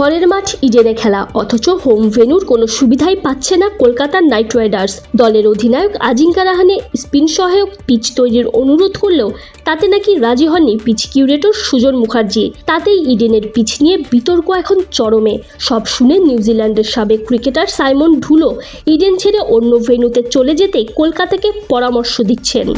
ঘরের মাঠ ইডেনে খেলা, অথচ হোম ভেন্যুর কোনো সুবিধাই পাচ্ছে না কলকাতার নাইট রাইডার্স। দলের অধিনায়ক আজিঙ্কা রাহানে স্পিন সহায়ক পিচ তৈরির অনুরোধ করলেও তাতে নাকি রাজি হননি পিচ কিউরেটর সুজন মুখার্জি। তাতেই ইডেনের পিচ নিয়ে বিতর্ক এখন চরমে। সব শুনে নিউজিল্যান্ডের সাবেক ক্রিকেটার সাইমন ঢুলো ইডেন ছেড়ে অন্য ভেন্যুতে চলে যেতে কলকাতাকে পরামর্শ দিচ্ছেন।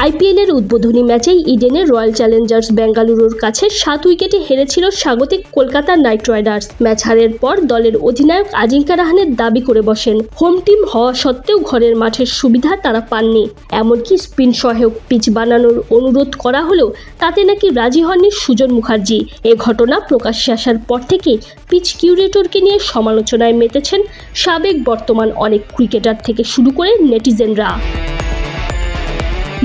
আইপিএলের উদ্বোধনী ম্যাচেই ইডেনে রয়্যাল চ্যালেঞ্জার্স বেঙ্গালুরুর কাছে সাত উইকেটে হেরেছিল স্বাগতিক কলকাতা নাইট রাইডার্স। ম্যাচ হারের পর দলের অধিনায়ক আজিঙ্কা রাহানের দাবি করে বসেন, হোম টিম হওয়া সত্ত্বেও ঘরের মাঠের সুবিধা তারা পাননি। এমনকি স্পিন সহায়ক পিচ বানানোর অনুরোধ করা হলেও তাতে নাকি রাজি হননি সুজন মুখার্জি। এ ঘটনা প্রকাশ্যে আসার পর থেকে পিচ কিউরেটরকে নিয়ে সমালোচনায় মেতেছেন সাবেক বর্তমান অনেক ক্রিকেটার থেকে শুরু করে নেটিজেনরা।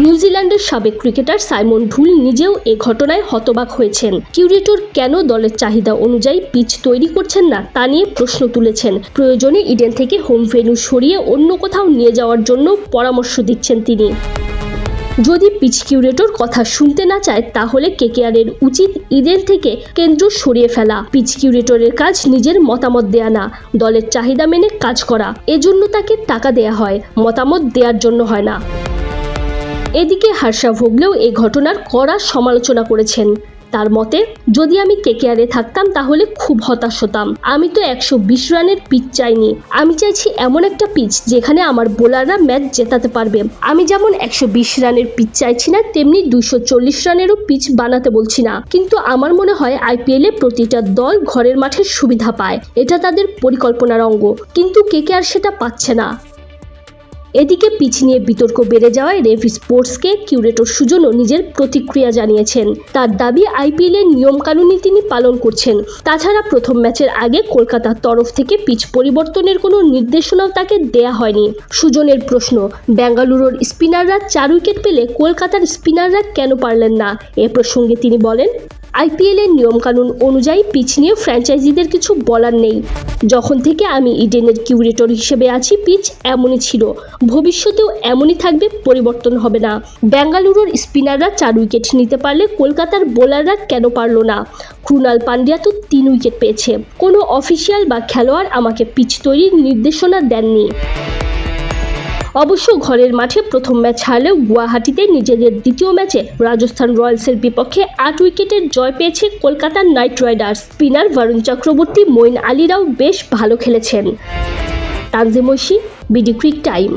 নিউজিল্যান্ডের সাবেক ক্রিকেটার সাইমন ঢুল নিজেও এ ঘটনায় হতবাক হয়েছেন। কিউরেটর কেন দলের চাহিদা অনুযায়ী পিচ তৈরি করছেন না তা নিয়ে প্রশ্ন তুলেছেন। প্রয়োজনে ইডেন থেকে হোম ভেন্যু সরিয়ে অন্য কোথাও নিয়ে যাওয়ার জন্য পরামর্শ দিচ্ছেন তিনি। যদি পিচ কিউরেটর কথা শুনতে না চায়, তাহলে কেকেআরের উচিত ইডেন থেকে কেন্দ্র সরিয়ে ফেলা। পিচ কিউরেটরের কাজ নিজের মতামত দেয়া না, দলের চাহিদা মেনে কাজ করা। এজন্য তাকে টাকা দেয়া হয়, মতামত দেওয়ার জন্য হয় না। এদিকে হার্ষা ভোগলেও এই ঘটনার কড়া সমালোচনা করেছেন। তার মতে, যদি আমি কেকেআরে থাকতাম তাহলে খুব হতাশ হতাম। আমি তো একশো বিশ রানের পিচ চাইনি। আমি চাইছি এমন একটা পিচ যেখানে আমার বোলাররা ম্যাচ জেতাতে পারবে। আমি যেমন একশো বিশ রানের পিচ চাইছি না, তেমনি দুশো চল্লিশ রানেরও পিচ বানাতে বলছি না। কিন্তু আমার মনে হয় আইপিএলে প্রতিটা দল ঘরের মাঠে সুবিধা পায়। এটা তাদের পরিকল্পনার অঙ্গ। কিন্তু কেকেআর সেটা পাচ্ছে না। এদিকে পিচ নিয়ে বিতর্ক বেড়ে যাওয়ায় রেভ স্পোর্টসকে কিউরেটর সুজনও নিজের প্রতিক্রিয়া জানিয়েছেন। তার দাবি, আইপিএল আইপিএলের নিয়মকানুনই তিনি পালন করছেন। তাছাড়া প্রথম ম্যাচের আগে কলকাতার তরফ থেকে পিচ পরিবর্তনের কোনো নির্দেশনাও তাকে দেয়া হয়নি। সুজনের প্রশ্ন, বেঙ্গালুরুর স্পিনাররা চার উইকেট পেলে কলকাতার স্পিনাররা কেন পারলেন না? এ প্রসঙ্গে তিনি বলেন আইপিএলের নিয়মকানুন অনুযায়ী পিচ নিয়ে ফ্র্যাঞ্চাইজিদের কিছু বলার নেই। যখন থেকে আমি ইডেনের কিউরেটর হিসেবে আছি, পিচ এমনই ছিল। ভবিষ্যতেও এমনই থাকবে, পরিবর্তন হবে না। বেঙ্গালুরুর স্পিনাররা চার উইকেট নিতে পারলে কলকাতার বোলাররা কেন পারল না? ক্রুনাল পান্ডিয়া তো তিন উইকেট পেয়েছে। কোনো অফিসিয়াল বা খেলোয়াড় আমাকে পিচ তৈরির নির্দেশনা দেননি। অবশ্য ঘরের মাঠে প্রথম ম্যাচ হারলেও গুয়াহাটিতে নিজেদের দ্বিতীয় ম্যাচে রাজস্থান রয়্যালসের বিপক্ষে আট উইকেটের জয় পেয়েছে কলকাতার Knight Riders. Spinner Varun Chakravarthy Moeen আলীরাও বেশ ভালো খেলেছেন। Tanzim BD ক্রিক time